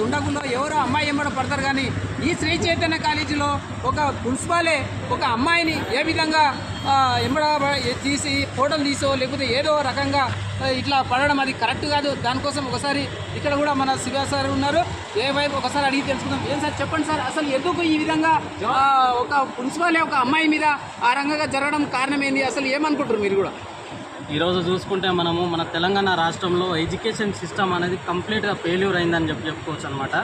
దుండగుల్లో ఎవరో అమ్మాయి ఎంబడ పడతారు కానీ ఈ శ్రీ చైతన్య కాలేజీలో ఒక ప్రిన్సిపాలే ఒక అమ్మాయిని ఏ విధంగా ఆ, ఎంబడ తీసి ఫోటోలు తీసో లేకపోతే ఏదో రకంగా ఇట్లా పడడం అది కరెక్ట్ కాదు. దానికోసం ఒకసారి ఇక్కడ కూడా మన శివ సార్ ఉన్నారు. ఏ వైపు ఒకసారి అడిగి తెలుసుకుందాం. ఏం సార్? చెప్పండి సార్. అసలు ఎందుకు ఈ విధంగా ఒక ప్రిన్సిపాలే ఒక అమ్మాయి మీద ఆ రంగంగా జరగడం కారణం ఏంది? అసలు ఏమనుకుంటారు మీరు కూడా? ఈరోజు చూసుకుంటే మనము మన తెలంగాణ రాష్ట్రంలో ఎడ్యుకేషన్ సిస్టమ్ అనేది కంప్లీట్గా ఫెయిల్యూర్ అయిందని చెప్పి చెప్పుకోవచ్చు అనమాట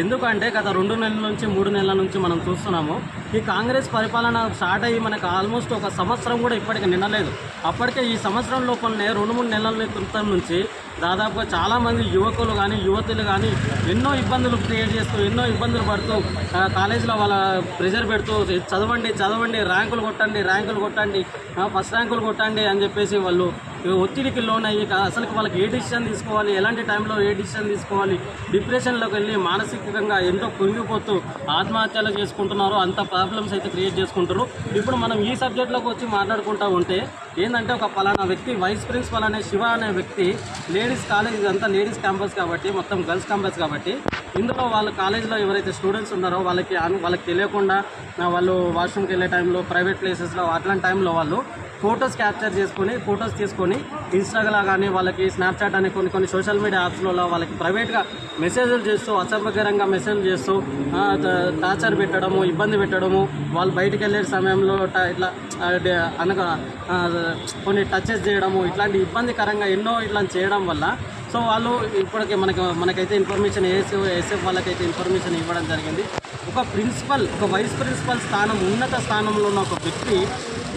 ఎందుకంటే గత రెండు నెలల నుంచి మూడు నెలల నుంచి మనం చూస్తున్నాము ఈ కాంగ్రెస్ పరిపాలన స్టార్ట్ అయ్యి మనకు ఆల్మోస్ట్ ఒక సంవత్సరం కూడా ఇప్పటికి నిండలేదు అప్పటికే ఈ సంవత్సరం లోపలనే రెండు మూడు నెలల క్రితం నుంచి దాదాపుగా చాలామంది యువకులు కానీ యువతులు కానీ ఎన్నో ఇబ్బందులు క్రియేట్ చేస్తూ ఎన్నో ఇబ్బందులు పడుతూ కాలేజీలో వాళ్ళ ప్రెషర్ పెడుతూ చదవండి చదవండి ర్యాంకులు కొట్టండి ర్యాంకులు కొట్టండి ఫస్ట్ ర్యాంకులు కొట్టండి అని చెప్పేసి వాళ్ళు ఒత్తిడికి లోన్ అయ్యి అసలు వాళ్ళకి ఏ డిసిషన్ తీసుకోవాలి ఎలాంటి టైంలో ఏ డిసిషన్ తీసుకోవాలి డిప్రెషన్లోకి వెళ్ళి మానసికంగా ఎంతో కుంగిపోతూ ఆత్మహత్యలు చేసుకుంటున్నారు అంత ప్రాబ్లమ్స్ అయితే క్రియేట్ చేసుకుంటారు ఇప్పుడు మనం ఈ సబ్జెక్ట్లోకి వచ్చి మాట్లాడుకుంటూ ఉంటే ఏంటంటే ఒక పలానా వ్యక్తి వైస్ ప్రిన్సిపల్ అనే శివ అనే వ్యక్తి లేడీస్ కాలేజ్ అంతా లేడీస్ క్యాంపస్ కాబట్టి మొత్తం గర్ల్స్ క్యాంపస్ కాబట్టి ఇందులో వాళ్ళ కాలేజ్లో ఎవరైతే స్టూడెంట్స్ ఉన్నారో వాళ్ళకి వాళ్ళకి తెలియకుండా వాళ్ళు వాష్రూమ్కి వెళ్ళే టైంలో ప్రైవేట్ ప్లేసెస్లో అట్లాంటి టైంలో వాళ్ళు ఫొటోస్ క్యాప్చర్ చేసుకొని ఫొటోస్ తీసుకొని ఇన్స్టాగ్రామ్ కానీ వాళ్ళకి స్నాప్చాట్ అని కొన్ని కొన్ని సోషల్ మీడియా యాప్స్లలో వాళ్ళకి ప్రైవేట్గా మెసేజ్లు చేస్తూ అసభ్యకరంగా మెసేజ్లు చేస్తూ టార్చర్ పెట్టడము ఇబ్బంది పెట్టడము వాళ్ళు బయటికి వెళ్ళే సమయంలో ట- ఇట్లా అనగా కొన్ని టచెస్ చేయడము ఇట్లాంటి ఇబ్బందికరంగా ఎన్నో ఇట్లా చేయడం వల్ల సో వాళ్ళు ఇప్పటికే మనకు మనకైతే ఇన్ఫర్మేషన్ ఏఎస్ఎఫ్ ఏఎస్ఎఫ్ వాళ్ళకైతే ఇన్ఫర్మేషన్ ఇవ్వడం జరిగింది. ఒక ప్రిన్సిపల్ ఒక వైస్ ప్రిన్సిపల్ స్థానం ఉన్నత స్థానంలో ఉన్న ఒక వ్యక్తి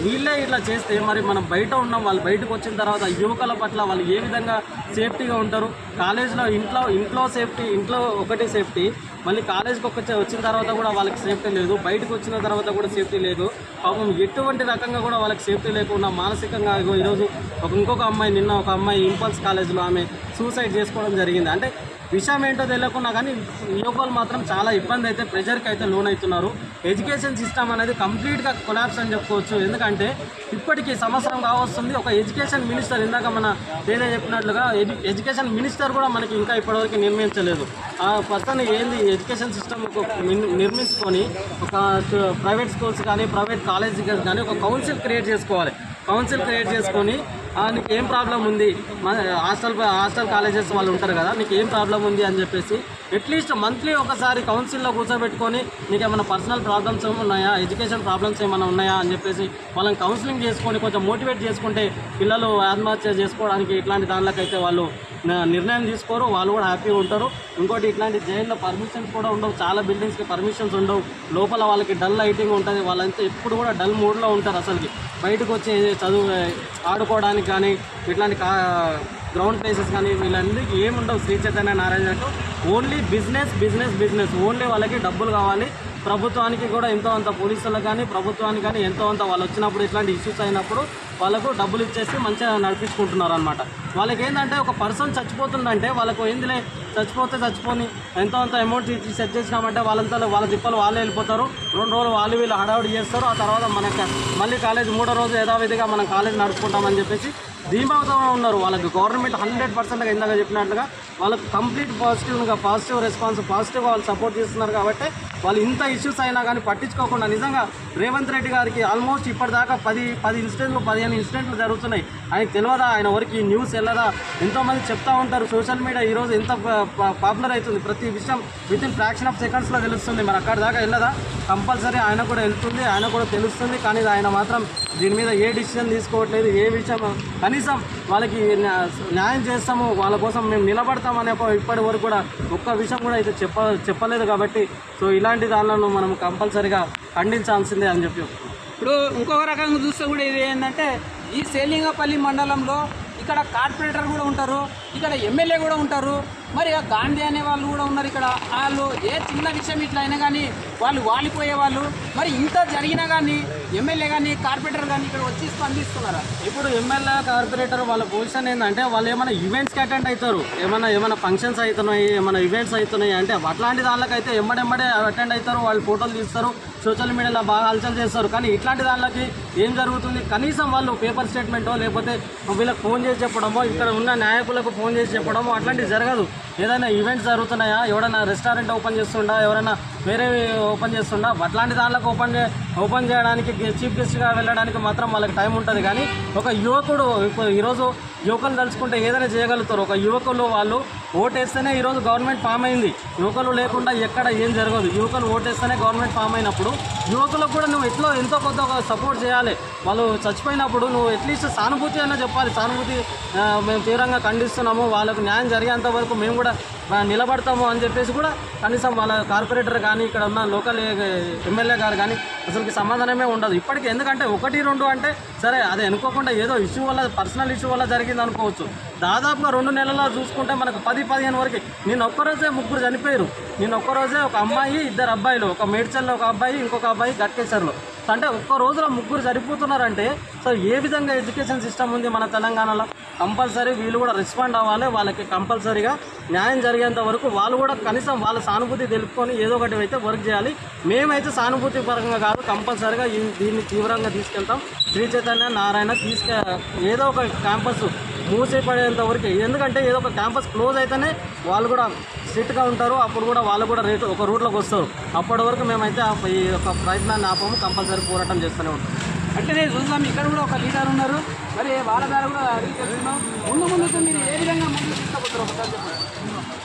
వీళ్ళే ఇట్లా చేస్తే మరి మనం బయట ఉన్నాం వాళ్ళు బయటకు వచ్చిన తర్వాత యువకుల పట్ల వాళ్ళు ఏ విధంగా సేఫ్టీగా ఉంటారు. కాలేజ్లో ఇంట్లో ఇంట్లో సేఫ్టీ ఇంట్లో ఒకటే సేఫ్టీ. మళ్ళీ కాలేజ్కి ఒక వచ్చిన తర్వాత కూడా వాళ్ళకి సేఫ్టీ లేదు. బయటకు వచ్చిన తర్వాత కూడా సేఫ్టీ లేదు. పాపం ఎటువంటి రకంగా కూడా వాళ్ళకి సేఫ్టీ లేకుండా మానసికంగా ఈరోజు ఒక ఇంకొక అమ్మాయి నిన్న ఒక అమ్మాయి ఇంపల్స్ కాలేజ్లో ఆమె సూసైడ్ చేసుకోవడం జరిగింది. అంటే విషయం ఏంటో తెలియకుండా కానీ యువకులు మాత్రం చాలా ఇబ్బంది అయితే ప్రెషర్కి అయితే లోన్ అవుతున్నారు ఎడ్యుకేషన్ సిస్టమ్ అనేది కంప్లీట్గా కొలాప్స్ అని చెప్పుకోవచ్చు. ఎందుకంటే ఇప్పటికీ సంవత్సరం కావస్తుంది. ఒక ఎడ్యుకేషన్ మినిస్టర్ ఇందాక మన వేరే చెప్పినట్లుగా ఎడ్యుకేషన్ మినిస్టర్ కూడా మనకి ఇంకా ఇప్పటివరకు నిర్మించలేదు ఆ పర్సన్ ఏంది ఎడ్యుకేషన్ సిస్టమ్ నిర్మించుకొని ఒక ప్రైవేట్ స్కూల్స్ కానీ ప్రైవేట్ కాలేజీ కానీ ఒక కౌన్సిల్ క్రియేట్ చేసుకోవాలి. కౌన్సిల్ క్రియేట్ చేసుకొని నీకు ఏం ప్రాబ్లం ఉంది? హాస్టల్ హాస్టల్ కాలేజెస్ వాళ్ళు ఉంటారు కదా నీకు ఏం ప్రాబ్లం ఉంది అని చెప్పేసి అట్లీస్ట్ మంత్లీ ఒకసారి కౌన్సిల్లో కూర్చోబెట్టుకొని నీకు ఏమైనా పర్సనల్ ప్రాబ్లమ్స్ ఉన్నాయా? ఎడ్యుకేషన్ ప్రాబ్లమ్స్ ఏమైనా ఉన్నాయా అని చెప్పేసి వాళ్ళని కౌన్సిలింగ్ చేసుకొని కొంచెం మోటివేట్ చేసుకుంటే పిల్లలు ఆత్మహత్య చేసుకోవడానికి ఇట్లాంటి దానిలోకైతే వాళ్ళు నిర్ణయం తీసుకోరు వాళ్ళు కూడా హ్యాపీగా ఉంటారు. ఇంకోటి ఇట్లాంటి జైల్లో పర్మిషన్స్ కూడా ఉండవు. చాలా బిల్డింగ్స్కి పర్మిషన్స్ ఉండవు. లోపల వాళ్ళకి డల్ లైటింగ్ ఉంటుంది. వాళ్ళంతా ఎప్పుడు కూడా డల్ మూడ్లో ఉంటారు అసలుకి. బయటకు వచ్చి చదువు ఆడుకోవడానికి కానీ ఇట్లాంటి కా గ్రౌండ్ ప్లేసెస్ కానీ వీళ్ళందరికీ ఏముండవు. Sri Chaitanya Narayana only business business business only వాళ్ళకి డబ్బులు కావాలి. ప్రభుత్వానికి కూడా ఎంతో అంత పోలీసులకు కానీ ప్రభుత్వానికి కానీ ఎంతో అంత వాళ్ళు వచ్చినప్పుడు ఇట్లాంటి ఇష్యూస్ అయినప్పుడు వాళ్ళకు డబ్బులు ఇచ్చేసి మంచిగా నడిపించుకుంటున్నారు అనమాట వాళ్ళకి ఏంటంటే ఒక పర్సన్ చచ్చిపోతుందంటే వాళ్ళకు ఏందిలే చచ్చిపోతే చచ్చిపోని ఎంతో అంత అమౌంట్ ఇచ్చి సెట్ చేసినామంటే వాళ్ళంతా వాళ్ళ తిప్పలు వాళ్ళే వెళ్ళిపోతారు. రెండు రోజులు వాళ్ళు వీళ్ళు హడావుడి చేస్తారు. ఆ తర్వాత మనకి మళ్ళీ కాలేజ్ మూడో రోజు యథావిధిగా మనం కాలేజ్ నడుపుకుంటామని చెప్పేసి ధీమాతో ఉన్నారు. వాళ్ళకి గవర్నమెంట్ హండ్రెడ్ పర్సెంట్గా ఇందాక చెప్పినట్లుగా వాళ్ళకి కంప్లీట్ పాజిటివ్గా పాజిటివ్ రెస్పాన్స్ పాజిటివ్గా వాళ్ళు సపోర్ట్ చేస్తున్నారు కాబట్టి వాళ్ళు ఇంత ఇష్యూస్ అయినా కానీ పట్టించుకోకుండా నిజంగా రేవంత్ రెడ్డి గారికి ఆల్మోస్ట్ ఇప్పటిదాకా పది పది ఇన్సిడెంట్లు పదిహేను ఇన్సిడెంట్లు జరుగుతున్నాయి. ఆయనకు తెలియదా? ఆయన వరకు ఈ న్యూస్ వెళ్ళదా? ఎంతోమంది చెప్తా ఉంటారు సోషల్ మీడియా ఈరోజు ఎంత పాపులర్ అవుతుంది. ప్రతి విషయం విత్ ఇన్ ఫ్రాక్షన్ ఆఫ్ సెకండ్స్లో తెలుస్తుంది. మరి అక్కడ దాకా వెళ్ళదా? కంపల్సరీ ఆయన కూడా వెళ్తుంది ఆయన కూడా తెలుస్తుంది. కానీ ఆయన మాత్రం దీని మీద ఏ డిసిషన్ తీసుకోవట్లేదు ఏ విషయం కనీసం వాళ్ళకి న్యాయం చేస్తాము వాళ్ళ కోసం మేము నిలబడతామనే ఒక ఇప్పటి వరకు కూడా ఒక్క విషయం కూడా అయితే చెప్ప చెప్పలేదు కాబట్టి సో ఇలాంటి దానిలను మనం కంపల్సరీగా ఖండించాల్సిందే అని చెప్పి ఇప్పుడు ఇంకొక రకంగా చూస్తే కూడా ఇది ఏంటంటే ఈ సేలింగపల్లి మండలంలో ఇక్కడ కార్పొరేటర్ కూడా ఉంటారు ఇక్కడ ఎమ్మెల్యే కూడా ఉంటారు మరి ఆ గాంధీ అనే వాళ్ళు కూడా ఉన్నారు ఇక్కడ. వాళ్ళు ఏ చిన్న విషయం ఇట్లా అయినా కానీ వాళ్ళు వాలిపోయే వాళ్ళు. మరి ఇంత జరిగినా కానీ ఎమ్మెల్యే కానీ కార్పొరేటర్ కానీ ఇక్కడ వచ్చి స్పందిస్తున్నారా? ఇప్పుడు ఎమ్మెల్యే కార్పొరేటర్ వాళ్ళ పొజిషన్ ఏంటంటే వాళ్ళు ఏమైనా ఈవెంట్స్కి అటెండ్ అవుతారు. ఏమైనా ఏమైనా ఫంక్షన్స్ అవుతున్నాయి ఏమైనా ఈవెంట్స్ అవుతున్నాయి అంటే అట్లాంటి దానికైతే ఎమ్మడెమ్మడే అటెండ్ అవుతారు. వాళ్ళు ఫోటోలు తీస్తారు సోషల్ మీడియాలో బాగా హల్చల్ చేస్తారు. కానీ ఇట్లాంటి దానిలోకి ఏం జరుగుతుంది? కనీసం వాళ్ళు పేపర్ స్టేట్మెంటో లేకపోతే వీళ్ళకి ఫోన్ చేసి చెప్పడమో ఇక్కడ ఉన్న నాయకులకు ఫోన్ చేసి చెప్పడమో అట్లాంటివి జరగదు. ఏదైనా ఈవెంట్స్ జరుగుతున్నాయా? ఎవరైనా రెస్టారెంట్ ఓపెన్ చేస్తుండా? ఎవరైనా వేరే ఓపెన్ చేస్తుండా? అట్లాంటి దాంట్లో ఓపెన్ చే ఓపెన్ చేయడానికి చీఫ్ గెస్ట్గా వెళ్ళడానికి మాత్రం వాళ్ళకి టైం ఉంటుంది. కానీ ఒక యువకుడు ఇప్పుడు ఈరోజు యువకులు తలుచుకుంటే ఏదైనా చేయగలుగుతారు. ఒక యువకులు వాళ్ళు ఓటేస్తేనే ఈరోజు గవర్నమెంట్ ఫామ్ అయింది. యువకులు లేకుండా ఎక్కడ ఏం జరగదు. యువకులు ఓటేస్తేనే గవర్నమెంట్ ఫామ్ అయినప్పుడు యువకులకు కూడా నువ్వు ఎట్లో ఎంతో కొంత సపోర్ట్ చేయాలి. వాళ్ళు చచ్చిపోయినప్పుడు నువ్వు అట్లీస్ట్ సానుభూతి అయినా చెప్పాలి. సానుభూతి మేము తీవ్రంగా ఖండిస్తున్నాము. వాళ్ళకు న్యాయం జరిగేంత వరకు మేము కూడా నిలబడతాము అని చెప్పేసి కూడా కనీసం వాళ్ళ కార్పొరేటర్ కానీ ఇక్కడ ఉన్న లోకల్ ఎమ్మెల్యే గారు కానీ అసలుకి సమాధానమే ఉండదు. ఇప్పటికీ ఎందుకంటే ఒకటి రెండు అంటే సరే అది అనుకోకుండా ఏదో ఇష్యూ వల్ల పర్సనల్ ఇష్యూ వల్ల జరిగింది అనుకోవచ్చు. దాదాపుగా రెండు నెలల్లో చూసుకుంటే మనకు పది పదిహేను వరకు. నేను ఒక్కరోజే ముగ్గురు చనిపోయారు. నేను ఒక్కరోజే ఒక అమ్మాయి ఇద్దరు అబ్బాయిలు ఒక మేడ్చల్లో ఒక అబ్బాయి ఇంకొక అబ్బాయి గట్కేసర్లో అంటే ఒక్క రోజులో ముగ్గురు సరిపోతున్నారంటే సో ఏ విధంగా ఎడ్యుకేషన్ సిస్టమ్ ఉంది మన తెలంగాణలో? కంపల్సరీ వీళ్ళు కూడా రెస్పాండ్ అవ్వాలి. వాళ్ళకి కంపల్సరీగా న్యాయం జరిగేంత వరకు వాళ్ళు కూడా కనీసం వాళ్ళ సానుభూతి తెలుపుకొని ఏదో ఒకటి అయితే వర్క్ చేయాలి. మేమైతే సానుభూతి పరంగా కాదు కంపల్సరీగా దీన్ని తీవ్రంగా తీసుకెళ్తాం. శ్రీ చైతన్య నారాయణ తీసుకె ఏదో ఒక క్యాంపస్ మూసేపడేంత వరకు. ఎందుకంటే ఏదో ఒక క్యాంపస్ క్లోజ్ అయితేనే వాళ్ళు కూడా స్ట్రిక్ట్గా ఉంటారు. అప్పుడు కూడా వాళ్ళు కూడా రేటు ఒక రూట్లోకి వస్తారు. అప్పటి వరకు మేమైతే ఈ యొక్క ప్రయత్నాన్ని ఆపము. కంపల్సరీ పోరాటం చేస్తూనే ఉంటాం. అట్లనే చూద్దాం ఇక్కడ కూడా ఒక లీడర్ ఉన్నారు. మరి వాళ్ళ ద్వారా కూడా ముందు ముందుకు మీరు ఏ విధంగా ముందుకు తీసుకుపోతారు? ఒకసారి చెప్పండి.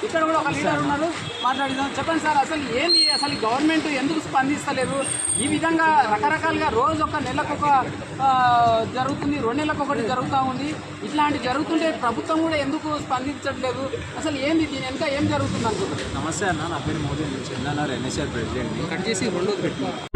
ఇక్కడ కూడా ఒక లీడర్ ఉన్నారు. మాట్లాడిదాం చెప్పండి సార్ అసలు ఏంది? అసలు గవర్నమెంట్ ఎందుకు స్పందిస్తలేదు? ఈ విధంగా రకరకాలుగా రోజు ఒక నెలకు ఒక జరుగుతుంది రెండు నెలలకు ఒకటి జరుగుతూ ఉంది. ఇట్లాంటి జరుగుతుంటే ప్రభుత్వం కూడా ఎందుకు స్పందించట్లేదు? అసలు ఏంది దీని వెనక ఏం జరుగుతుంది అనుకుంటున్నారు నమస్తే అన్న నా పేరు మోదీ నేను చెందన్నారు ఎన్ఎస్ఆర్ ప్రెసిడెంట్ని. కట్ చేసి రెండోది పెట్టుకున్నాం